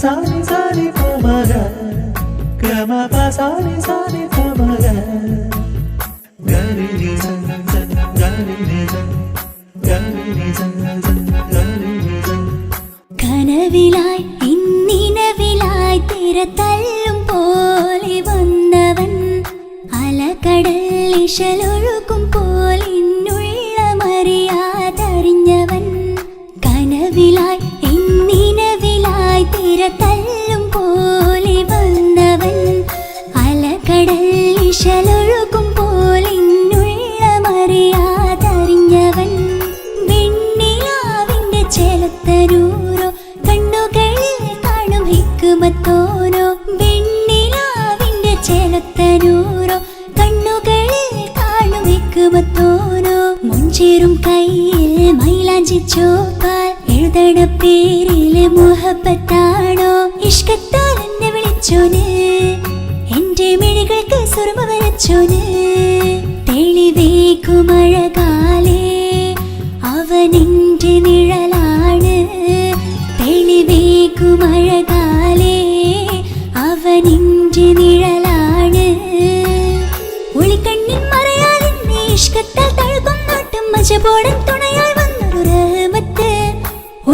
సారి సారి కుమర. క్రమ సారి సారి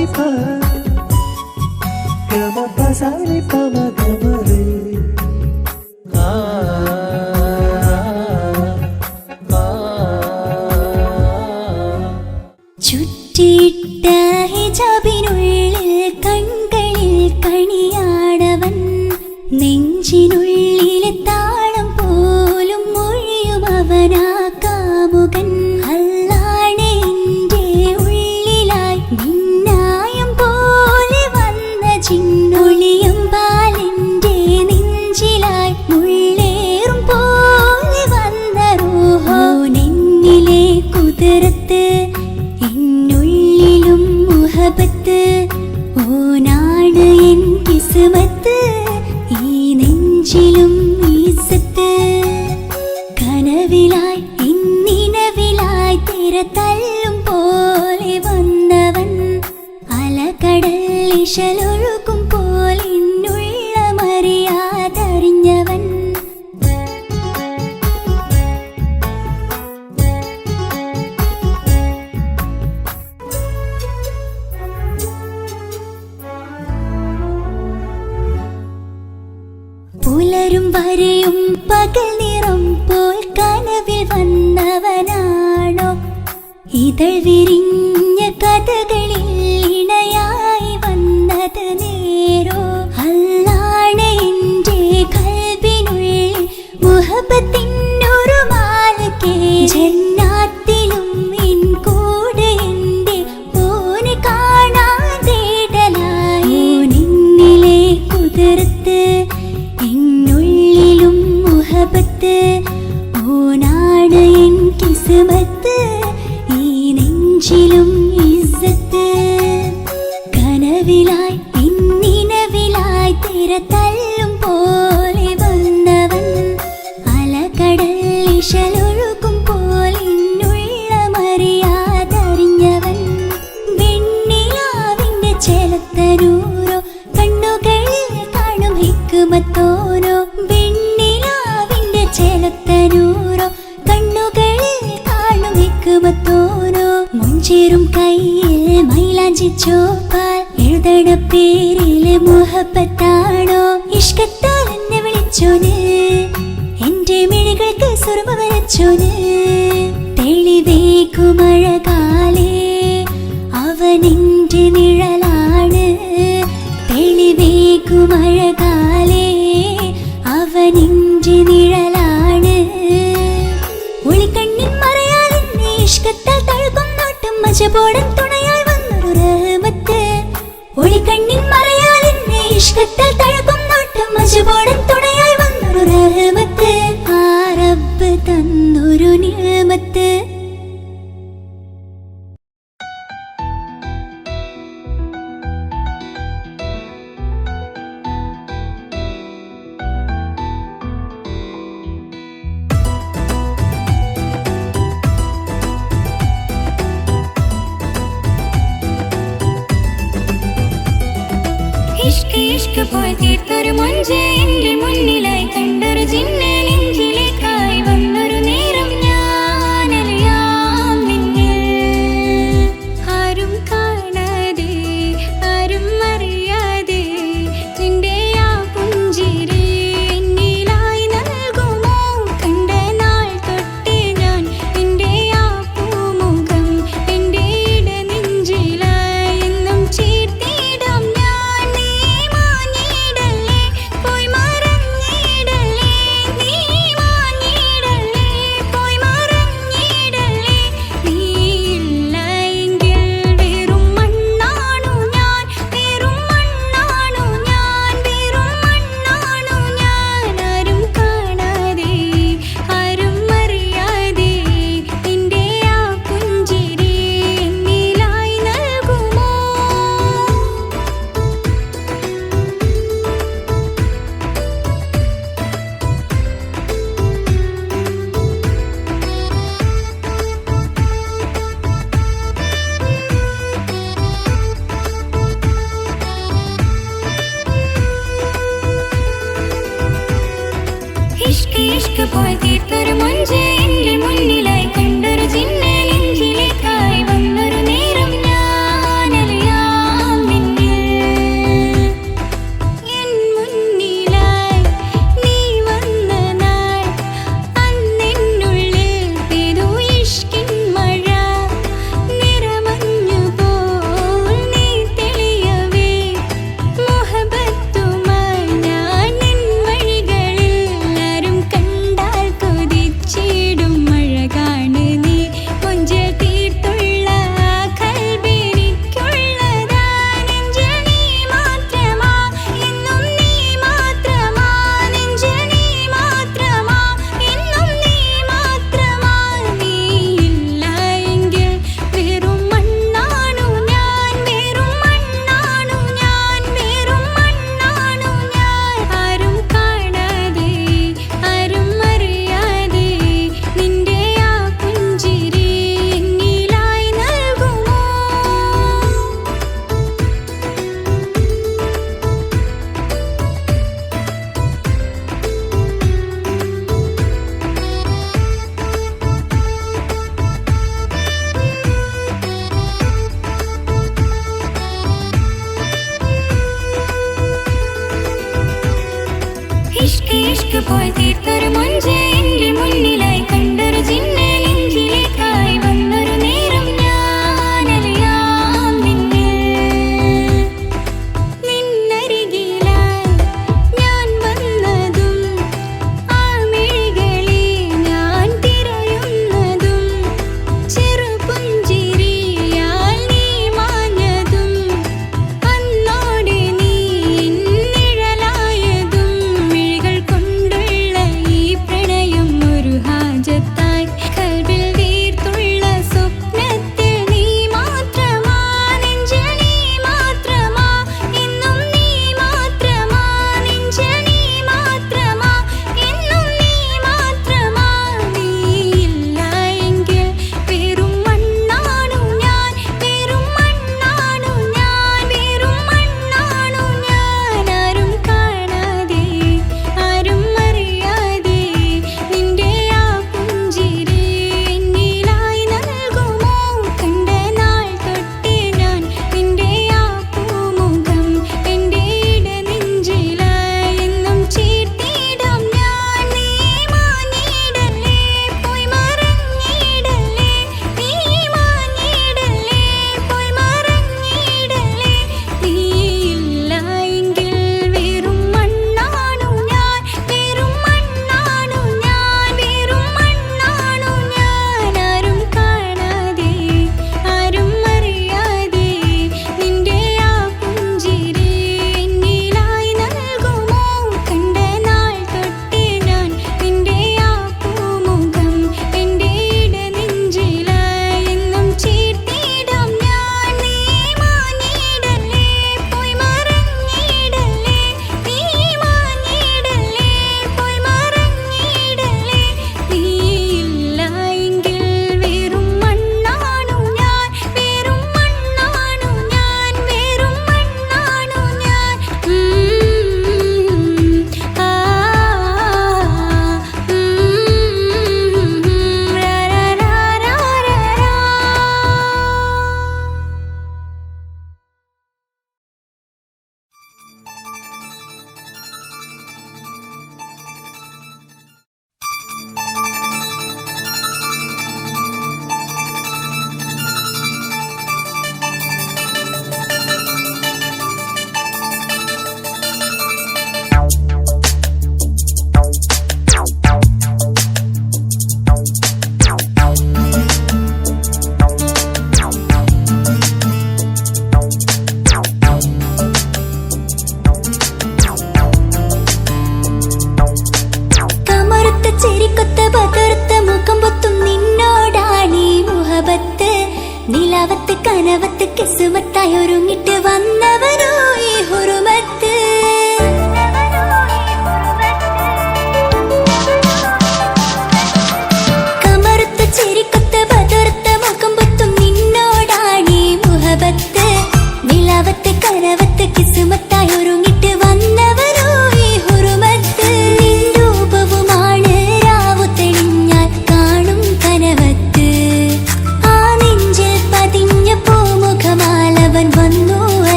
Salipa, Girl, my bus, Salipa. കടൽ ഇശലൊഴുക്കും പോലെ അച്ഛന് തെളിവേക്കുമഴകാലേ അവനിന്റെ നിഴലാണ്. തെളിവേക്കുമഴകാലേ അവനിന്റെ നിഴലാണ്. ഒളിക്കണ്ണിൻ മറയാൽ ഇഷ്കത്താൽ തഴുകും നോട്ടും മജപോടൻ തുണയാൽ വന്നൊരു ഒളിക്കണ്ണിൻ മറയാൽ ഇഷ്കത്താൽ തഴുകും നോട്ടും മജപോടൻ ഇഷ്ക് ഇഷ്ക് പോയി തീർത്തൊരു മൊഞ്ചെ എന്റെ മുന്നിലായി കണ്ടൊരു ജിന്നെ നെഞ്ചിലേക്ക്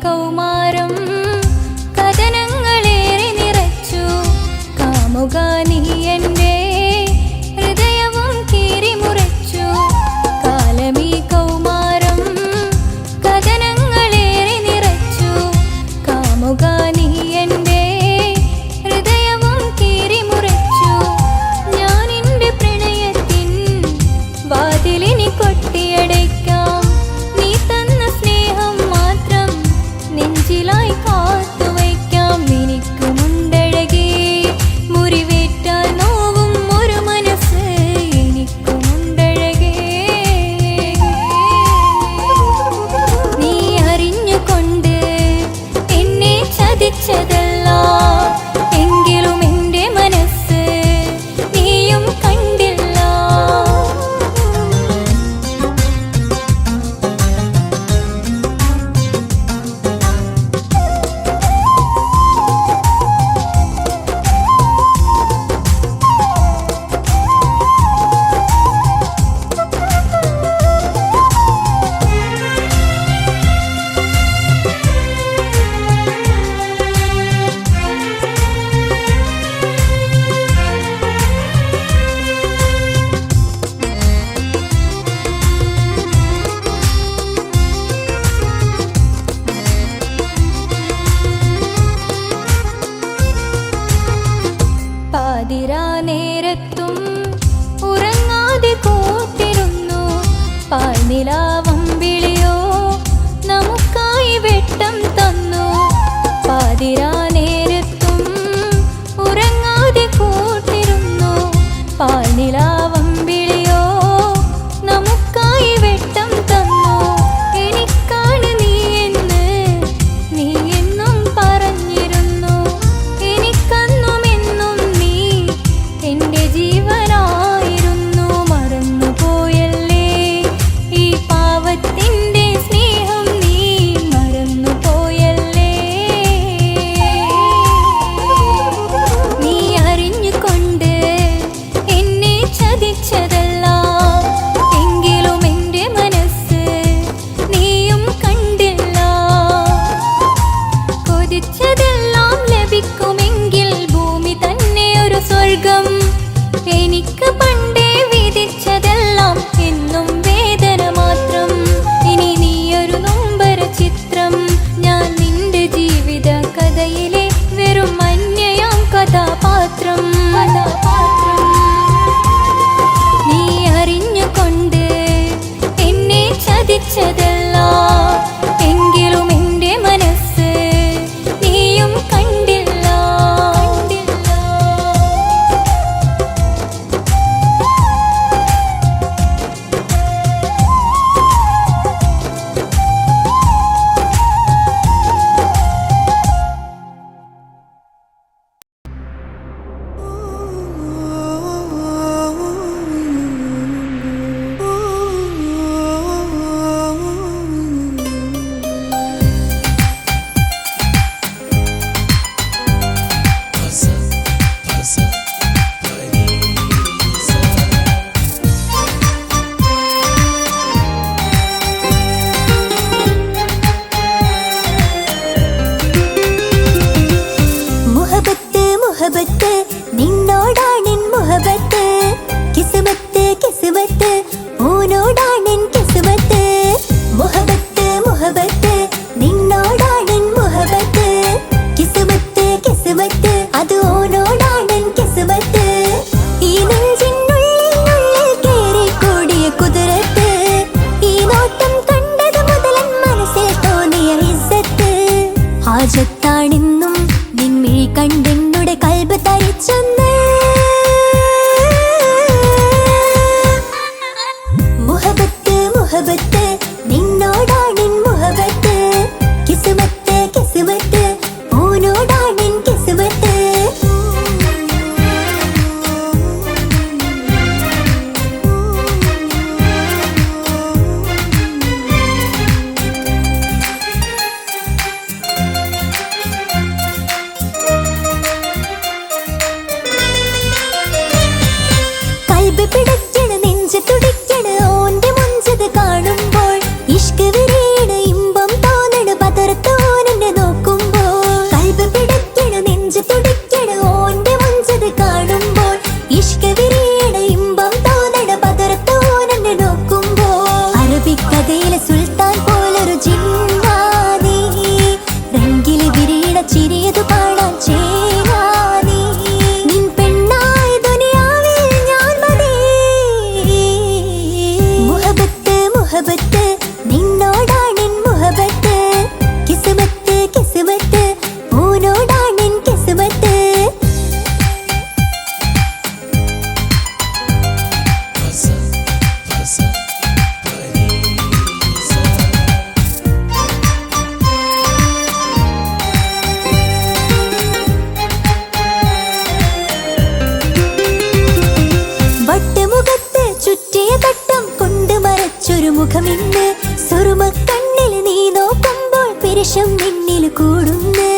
câu mai പാതിരാ ഉറങ്ങാതെ കൂട്ടിരുന്നു പാൽനിലാവ இது பிடித்த നിന്നിൽ